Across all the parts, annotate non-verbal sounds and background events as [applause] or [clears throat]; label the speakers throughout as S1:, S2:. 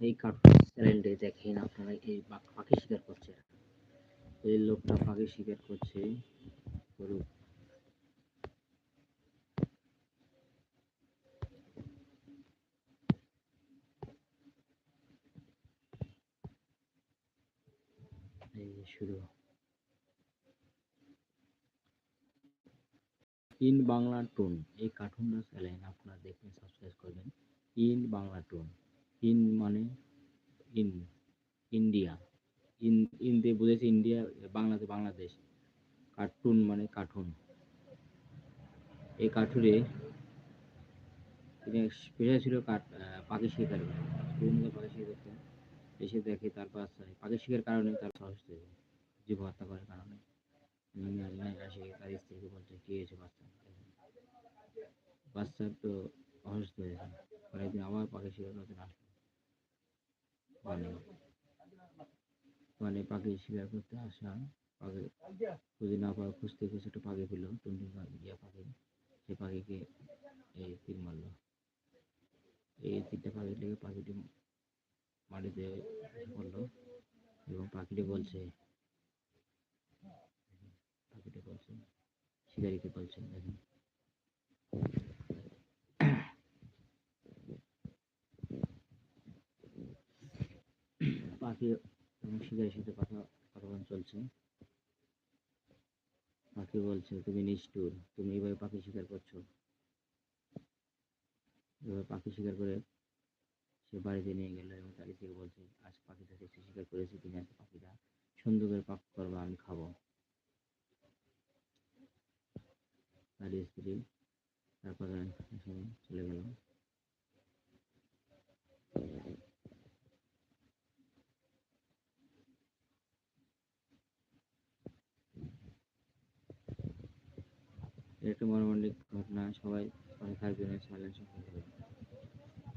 S1: এই কার্টুন চ্যানেলটি দেখেন আপনারা, এই পাখি শিকার করছে। এই লোকটা পাখি শিকার করছে। শুরু। ইন বাংলা টুন, এই কার্টুনটা চ্যানেল আপনারা দেখবেন, সাবস্ক্রাইব করবেন। ইন বাংলা টুন। ইন মানে ইন ইন্ডিয়া ইন ইন দিয়ে বুঝেছে ইন্ডিয়া বাংলাতে বাংলাদেশ। কার্টুন মানে কার্টুন এই কার্টুনে তিনি পেশা ছিল পাখি শিকার। বিভিন্ন পাখি শিকার করতেন এসে দেখে তার বাচ্চায় পাখি শিকার কারণে তার সাহস জীব হত্যা করার কারণে। আসে তার স্ত্রীকে বলছে কি হয়েছে বাচ্চা বাচ্চার তো অসুস্থ হয়ে যায়। পরে একদিন আবার পাখি শিকার করতে আসলো। মানে মানে পাখি শিকার করতে আসা পাখি খুঁজে না পাওয়া খুঁজতে খুঁজতে একটা পাখি পেল পাখি ইয়া পাখি সে পাখিকে এই তীর মারলো। এই তীরটা পাখি লেগে পাখিটি মাটিতে পড়ল এবং পাখিটি বলছে পাখিটি বলছে, শিকারিকে বলছে, দেখেন। পাখি এবং শিকারির সাথে কথা কথা চলছে। পাখি বলছে, তুমি নিষ্ঠুর, তুমি এইভাবে পাখি শিকার করছ? এভাবে পাখি শিকার করে সে বাড়িতে নিয়ে গেল এবং তার স্ত্রীকে বলছে, আজ পাখিটা দেখছি শিকার করেছি আজকে পাখিটা সুন্দর করে পাক করব, আমি খাব। তার স্ত্রী তারপরে চলে গেল। একটা মর্মান্তিক ঘটনা সবাই পাশে থাকবেন সাইলেন্স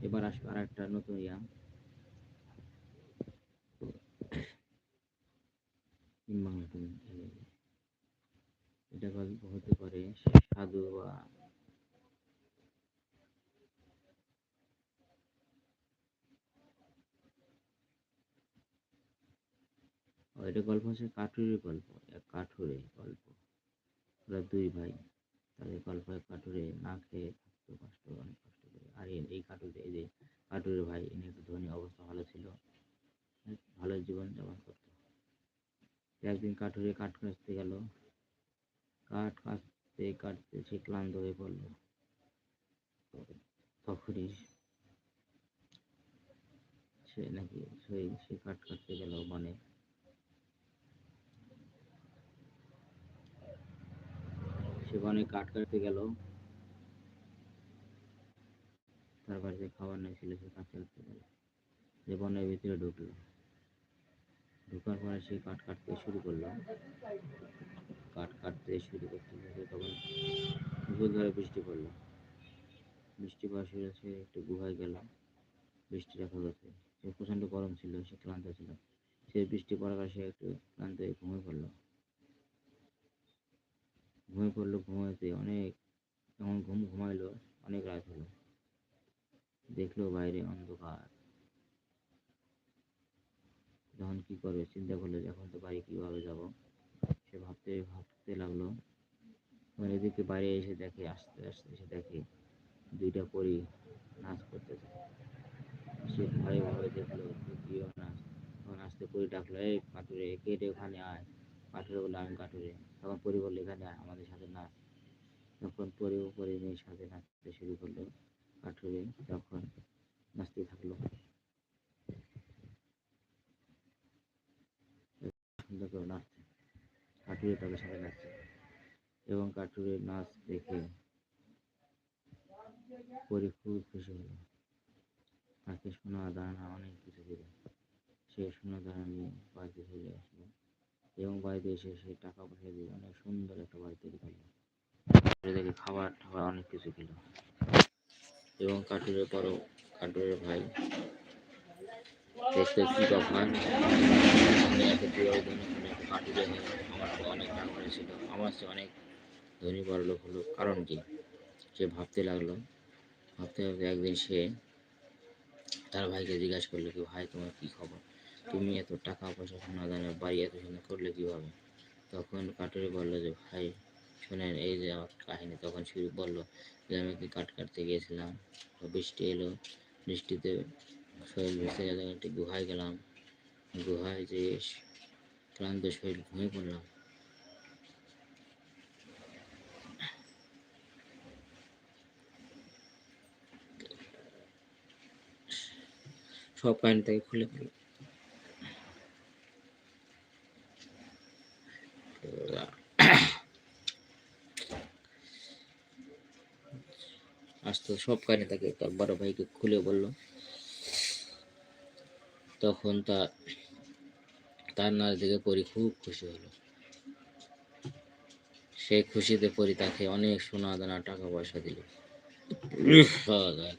S1: এবার আসবে আর একটা নতুন ইয়া। এটা গল্প হতে পারে সাধু বা এটা গল্প হচ্ছে কাঠুরের গল্প, এক কাঠুরে গল্প। ওরা দুই ভাই। তাদের গল্প কাঠুরে না খেয়ে থাকতো কষ্ট, অনেক কষ্ট করে। আর এই- কাটুরে এই যে কাঠুরের ভাই ইনি একটু ধনী অবস্থা ভালো ছিল। ভালো জীবন যাপন করতো। একদিন কাঠুরে কাঠ কাটতে গেল। কাঠ কাটতে কাটতে সে ক্লান্ত হয়ে পড়ল। তখনই সে নাকি সেই সে কাঠ কাটতে গেল মানে সে বনে কাঠ কাটতে গেল। তার বাড়িতে খাবার নেই ছিল সে কাঠ কাটতে গেল। যে বনের ভিতরে ঢুকলো। ঢুকার পরে সে কাঠ কাটতে শুরু করল। কাঠ কাটতে শুরু করতে তখন দুপুর ধরে বৃষ্টি পড়ল। বৃষ্টি পড়া শুরু হয়েছে, একটু গুহায় গেল বৃষ্টি দেখা গেছে। সে প্রচণ্ড গরম ছিল, সে ক্লান্ত ছিল। সে বৃষ্টি পড়ার সে একটু ক্লান্ত হয়ে ঘুমিয়ে পড়ল। ঘুমিয়ে পড়ল ঘুমাইতে অনেক, যখন ঘুম ঘুমাইলো, অনেক রাত হলো। দেখল বাইরে অন্ধকার। যখন কি করবে? চিন্তা করল এখন তো বাড়ি কীভাবে যাব? সে ভাবতে ভাবতে লাগল। এদিকে বাইরে এসে দেখে, আস্তে আস্তে এসে দেখে দুইটা পরি নাচ করতেছে। সে ভয়ে ভয়ে দেখল প্রিয় নাচ তখন আস্তে পরি ডাকলো, এই কাটুরে কেটে ওখানে আয়? কাটুরে বলল আমি কাটুরে তখন পরি বলল, এখানে আমাদের সাথে নাচ তখন পরি ও পরি মেয়ের সাথে নাচতে শুরু করল কাঠুরে, তখন নাচতে থাকল। সুন্দর করে নাচছে। কাঠুরে তাদের সাথে নাচছে এবং কাঠুরের নাচ দেখে পরি খুব খুশি হলো। তাকে সোনা দানা অনেক কিছু দিল। সে সোনা দানা নিয়ে বাড়িতে চলে আসলো। এবং বাড়িতে এসে সে টাকা পয়সা দিয়ে অনেক সুন্দর একটা বাড়ি তৈরি করল। দেখে খাবার টাবার অনেক কিছু খেলো। এবং কাঠুরের পরও কাঠুরের ভাই দেখতে কি এত কাঠুরে আমার অনেক টাকা ছিল আমার সে অনেক ধনী বড় লোক হলো কারণ কি? সে ভাবতে লাগল। ভাবতে ভাবতে একদিন সে তার ভাইকে জিজ্ঞাসা করল, কি ভাই, তোমার কি খবর? তুমি এত টাকা পয়সা সোনা দানা বাড়ি এত সুন্দর করলে কীভাবে? তখন কাটুরি বলল যে, ভাই, শোনেন, এই যে আমার কাহিনী। তখন শুরু বলল যে, আমি কি কাট কাটতে গিয়েছিলাম? বৃষ্টি এলো। বৃষ্টিতে শরীর ভেসে গেল একটি গুহায় গেলাম। গুহায় যে ক্লান্ত শরীর, ঘুমিয়ে পড়লাম। সব কাহিনী তাকে খুলে [coughs] বলল আস্তে সব কানে তাকে তার বড় ভাইকে খুলে বলল। তখন তার তার নাচ দেখে পরি খুব খুশি হলো। সে খুশিতে পরি তাকে অনেক সোনা দানা টাকা পয়সা দিল খাওয়া দাওয়া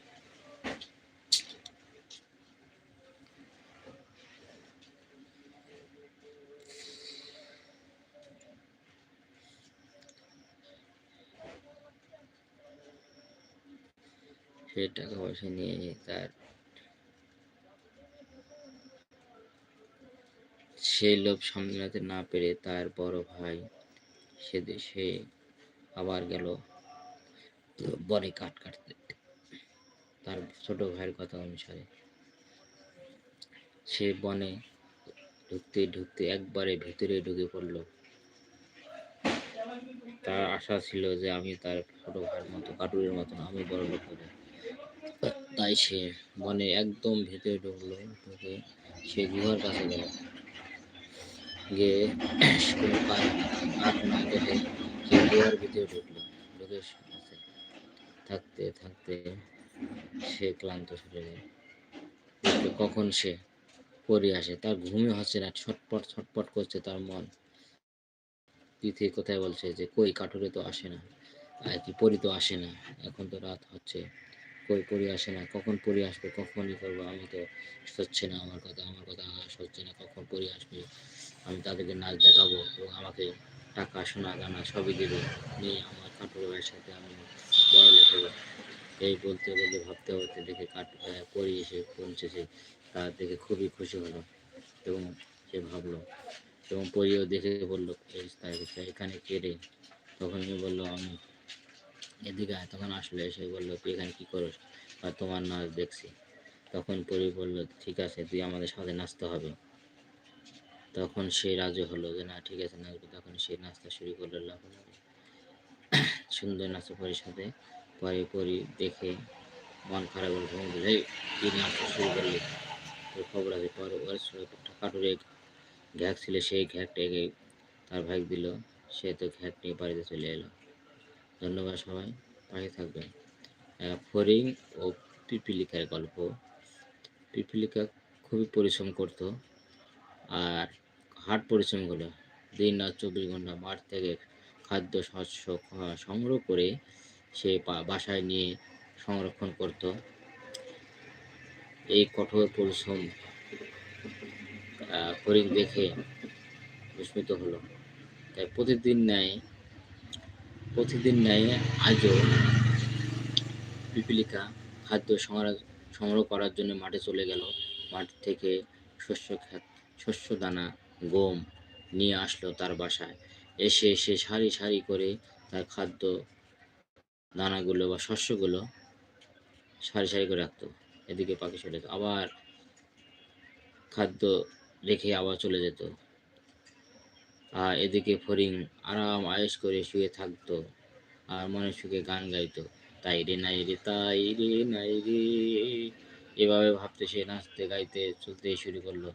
S1: সে টাকা পয়সা নিয়ে তার সেই লোভ সামলাতে না পেরে তার বড় ভাই সে দেশে আবার গেল বনে কাঠ কাটতে। তার ছোট ভাইয়ের কথা অনুসারে সে বনে ঢুকতে ঢুকতে একবারে ভিতরে ঢুকে পড়ল। তার আশা ছিল যে আমি তার ছোট ভাইয়ের মতো, কাটুরের মতন আমি বড় লোক হব। তাই সে বনে একদম ভেতরে ঢুকলো, ঢুকে সে গুহার কাছে গেল। গিয়ে না কেটে সে গুহার ভিতরে ঢুকলো। ঢুকে থাকতে থাকতে সে ক্লান্ত শরীরে কখন সে পড়ে আসে, তার ঘুমে হচ্ছে না, ছটপট ছটপট করছে তার মন। তিথি কোথায় বলছে যে, কই কাঠুরে তো আসে না, আর কি পরি তো আসে না, এখন তো রাত হচ্ছে। কই পরি আসে না, কখন পরি আসবে, কখনই করব, আমি তো সচ্ছে না আমার কথা আমার কথা সচ্ছে না, কখন পরি আসবে, আমি তাদেরকে নাচ দেখাবো এবং আমাকে টাকা, সোনা, দানা সবই দেবে, নিয়ে আমার কাঠুরে ভাইয়ের সাথে আমি বড় লোক হব। এই বলতে বলতে ভাবতে ভাবতে দেখে কাঠ পরি এসে পৌঁছেছে তা দেখে খুবই খুশি হলো এবং সে ভাবলো এবং পরিও দেখে বলল এখানে কেড়ে তখন আমি বলল, আমি এদিকে আয়, তখন আসলে, এসে বলল, তুই এখানে কী করস? আর তোমার নাচ দেখছি। তখন পরি বলল, ঠিক আছে, তুই আমাদের সাথে নাচতে হবে। তখন সে রাজি হলো যে, না, ঠিক আছে, নাচবে। তখন সে নাচতে শুরু করল [clears throat] সুন্দর নাচে পরির সাথে। পরে পরি দেখে মন খারাপ হলো বলে এই, কি নাচতে শুরু করলি? তোর খবর আছে, পরে ওর কাটুরে ঘ্যাক ছিল, সেই ঘ্যাকটাকে তার ভাই দিল। সে তো ঘ্যাক নিয়ে বাড়িতে চলে এলো। ধন্যবাদ সবাই, পাশে থাকবেন। ফড়িং ও পিপিলিকার গল্প। পিপিলিকা খুবই পরিশ্রম করত আর হাট পরিশ্রম করল দিন রাত চব্বিশ ঘণ্টা মাঠ থেকে খাদ্য শস্য সংগ্রহ করে সে বাসায় নিয়ে সংরক্ষণ করত। এই কঠোর পরিশ্রম ফড়িং দেখে বিস্মিত হলো। তাই প্রতিদিন ন্যায় প্রতিদিন ন্যায় আজও পিপিলিকা খাদ্য সংগ্রহ সংগ্রহ করার জন্য মাঠে চলে গেল। মাঠ থেকে শস্য খ্যাত শস্য দানা, গম নিয়ে আসলো তার বাসায়। এসে এসে সারি সারি করে তার খাদ্য দানাগুলো বা শস্যগুলো সারি সারি করে রাখতো। এদিকে পাখি চলে যেত আবার খাদ্য রেখে আবার চলে যেত। আর এদিকে ফরিং আরাম আয়েস করে শুয়ে থাকতো আর মনে সুখে গান গাইতো। তাই রে নাই রে, তাই রে নাই রে। এভাবে ভাবতে সে নাচতে গাইতে চলতে শুরু করল।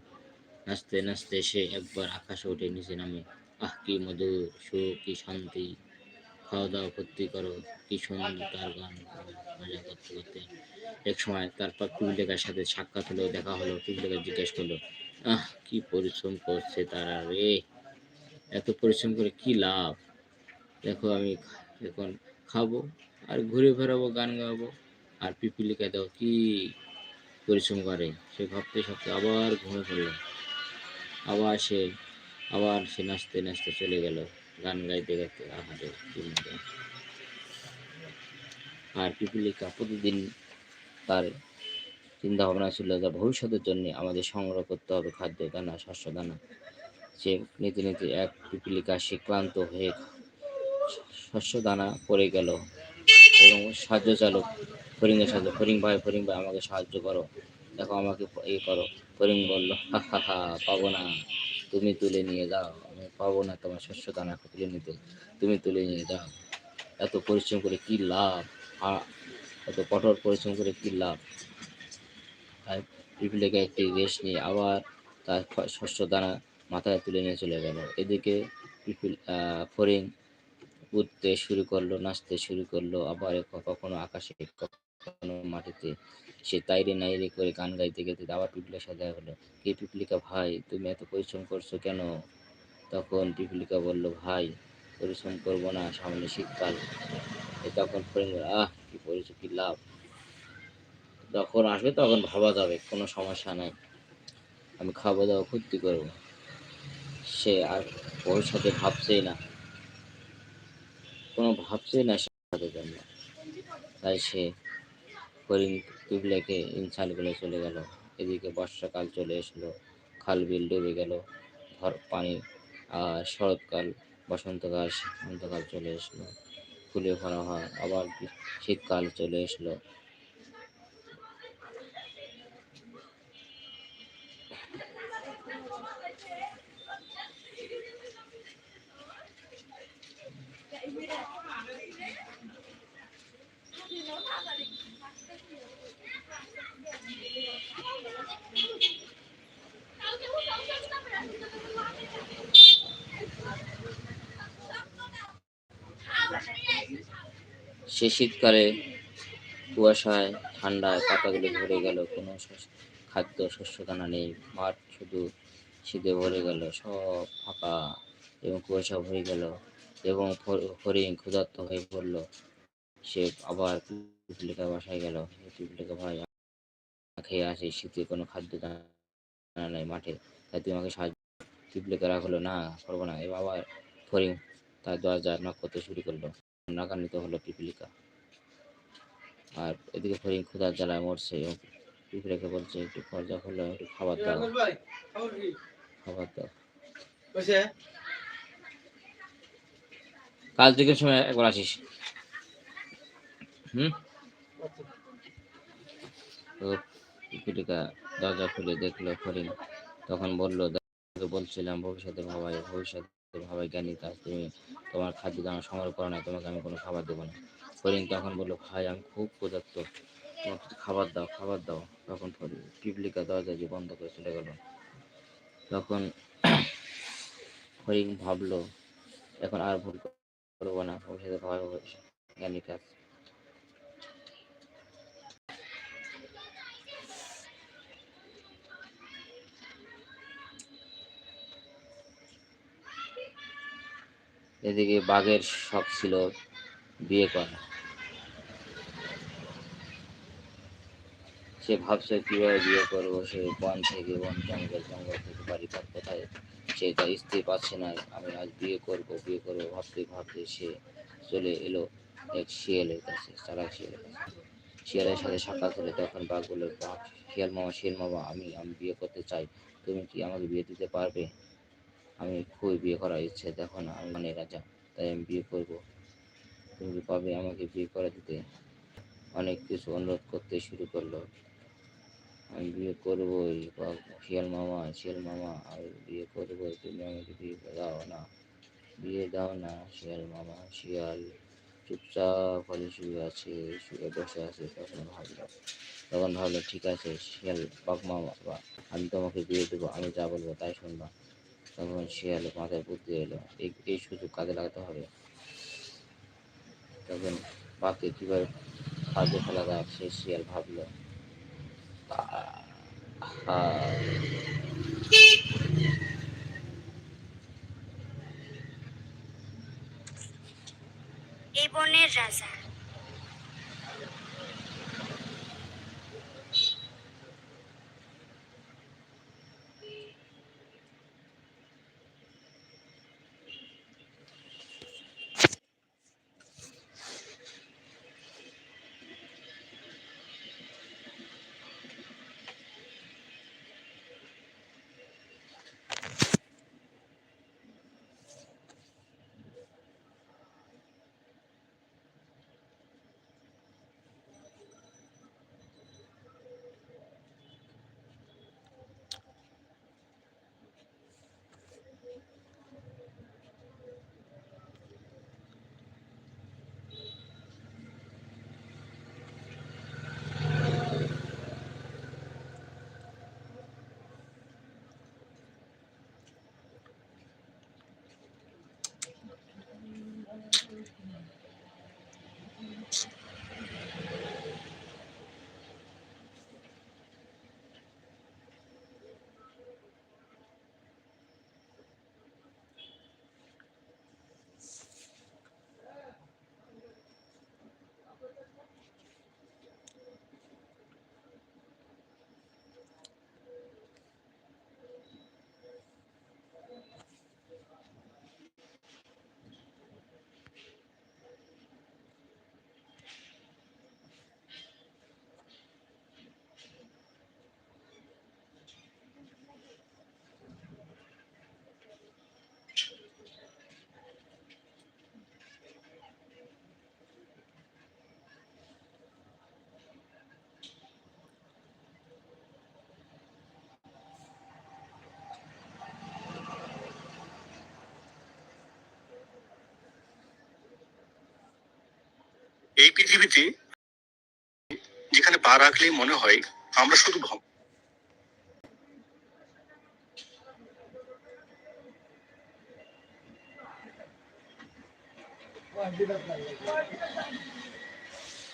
S1: নাচতে নাচতে সে একবার আকাশে উঠে নিচে নামে। আহ, কি মধুর সুখ, কি শান্তি। খাওয়া দাওয়া করতে করো, কি সুন্দর তার গান মজা করতে করতে। এক সময় তারপর পিপিলিকার সাথে সাক্ষাৎ হলো, দেখা হলো পিপিলিকা জিজ্ঞেস করল, আহ, কি পরিশ্রম করছে তারা রে? এত পরিশ্রম করে কি লাভ? দেখো আমি এখন খাব আর ঘুরে ফেরাবো গান গাবো আর পিপিলিকা দেখো কি পরিশ্রম করে? সে ভাবতে ভাবতে আবার ঘুমিয়ে পড়ল। আবার সে আবার সে নাচতে নাচতে চলে গেল গান গাইতে গাইতে আহারে আর পিপিলিকা প্রতিদিন তার চিন্তা ভাবনা ছিল যে ভবিষ্যতের জন্য আমাদের সংগ্রহ করতে হবে খাদ্য দানা, শস্য দানা। সে নিতে নিতে এক পিপিলিকা সে ক্লান্ত হয়ে শস্য দানা পড়ে গেল। এবং সাহায্য চালক ফরিংয়ের সাথে ফরিং ভাই ফরিং ভাই, আমাকে সাহায্য করো। দেখো আমাকে ইয়ে করো। ফরিং বলল, হা হা পাবো না। তুমি তুলে নিয়ে যাও। আমি পাবো না তোমার শস্য দানা তুলে নিতে। তুমি তুলে নিয়ে যাও। এত পরিশ্রম করে কি লাভ? এত কঠোর পরিশ্রম করে কি লাভ? পিপিলিকা একটি রেস্ট নিয়ে আবার তার শস্য দানা মাথায় তুলে নিয়ে চলে গেল। এদিকে পিপিল ফড়িং উঠতে শুরু করল নাচতে শুরু করল আবার কখনো আকাশে কখনো মাটিতে। সে তাইরে নাইরে করে গান গাইতে গাইতে আবার পিপিলিকার সাথে দেখা হলো। কে পিপলিকা ভাই তুমি এত পরিশ্রম করছ কেন? তখন পিপলিকা বলল ভাই পরিশ্রম করব না সামনে শীতকাল। তখন বলল, আহ কি পরিশ্রম কি লাভ? যখন আসবে তখন ভাবা যাবে কোনো সমস্যা নাই। আমি খাওয়া দাওয়া ফুর্তি করব। সে আর ভবিষ্যতে ভাবছেই না। কোনো ভাবছেই না সাথে জন্য তাই সে হরিণ ইনসাল বলে চলে গেল। এদিকে বর্ষাকাল চলে আসলো খাল বিল ডুবে গেল, ধর পানি আর শরৎকাল, বসন্তকাল হেমন্তকাল চলে আসলো ফুলে ভরা হয়, আবার শীতকাল চলে আসলো সে শীতকালে কুয়াশায় ঠান্ডায় পাতাগুলো ভরে গেল, কোনো খাদ্য শস্য দানা নেই, মাঠ শুধু শীতে ভরে গেল, সব ফাঁকা এবং কুয়াশা ভরে গেল। এবং হরিণ ক্ষুধার্ত হয়ে পড়ল। সে আবার পিপলিকা বাসায় গেল। পিপলিকা ভাই খেয়ে আসি। শীতে কোনো খাদ্য দানা নেই মাঠে। তাই তুমি আমাকে সাহায্য পিপলিকা রাখল না করব না। এবার আবার হরিণ তার দরজা নক করতে শুরু করল। নাকান্বিত হলো পিপলিকা। আর এদিকে হরিণ ক্ষুধার জ্বালায় মরছে এবং পিঁপড়েকে বলছে একটু দরজা হলো একটু খাবার দাও।
S2: খবর
S1: দাও। কাল থেকে সময় একবার আসিস। হুম? দরজা খুলে দেখল হরিণ তখন বলল বলছিলাম ভবিষ্যতে ভাবাই ভবিষ্যতে ভাবাই জ্ঞানী, তা তুমি তোমার খাদ্য দানা সংগ্রহ করো না, তোমাকে আমি কোনো খাবার দেবো না। হরিণ তখন বলল, ভাই, আমি খুব ক্ষুধার্ত। তোমাকে খাবার দাও খাবার দাও। তখন হরি- পিপলিকা দরজা যে বন্ধ করে চলে গেল। তখন হরিণ ভাবলো, এখন আর ভুল করব না, ভবিষ্যতে ভাবাই জ্ঞানী কাজ এদিকে বাঘের শখ ছিল বিয়ে করা। সে ভাবছে, কীভাবে বিয়ে করব? সে বন থেকে, বন জঙ্গল জঙ্গল থেকে বাড়ি পার কোথায়? সে তার স্ত্রী পাচ্ছে না, আমি আজ বিয়ে করব, বিয়ে করব ভাবতে ভাবতে সে চলে এলো এক শিয়ালের কাছে, চালাক শিয়ালের কাছে। শিয়ালের সাথে সাক্ষাৎ হলে তখন বাঘ বলল, বাঘ, শিয়াল মামা শিয়াল মামা, আমি আমি বিয়ে করতে চাই। তুমি কি আমাকে বিয়ে দিতে পারবে? আমি খুবই বিয়ে করার ইচ্ছে, দেখো না, আমি মানে রাজা, তাই আমি বিয়ে করব। তুমি কি পাবে আমাকে বিয়ে করে দিতে অনেক কিছু অনুরোধ করতে শুরু করল। আমি বিয়ে করবোই বাঘ, শিয়াল মামা শিয়াল মামা আমি বিয়ে করবোই তুমি আমাকে বিয়ে দাও না। বিয়ে দাও না শিয়াল মামা শিয়াল। চুপচাপ খালি শুয়ে আছে শুয়ে বসে আছে তখন ভাবলো তখন ভাবলো ঠিক আছে শিয়াল বাঘ মামা বা আমি তোমাকে বিয়ে দেবো আমি যা বলব তাই শুনবা। তখন শিয়াল মাথায় বুদ্ধি এলো এই এই সুযোগ কাজে লাগাতে হবে। তখন বাঘকে কীভাবে খাদ্য ফেলা যায় সে শিয়াল ভাবলো
S3: এই বনের রাজা। এই পৃথিবীতে যেখানে পা রাখলেই মনে হয় আমরা শুধু ভ্রম
S2: Thank lagi.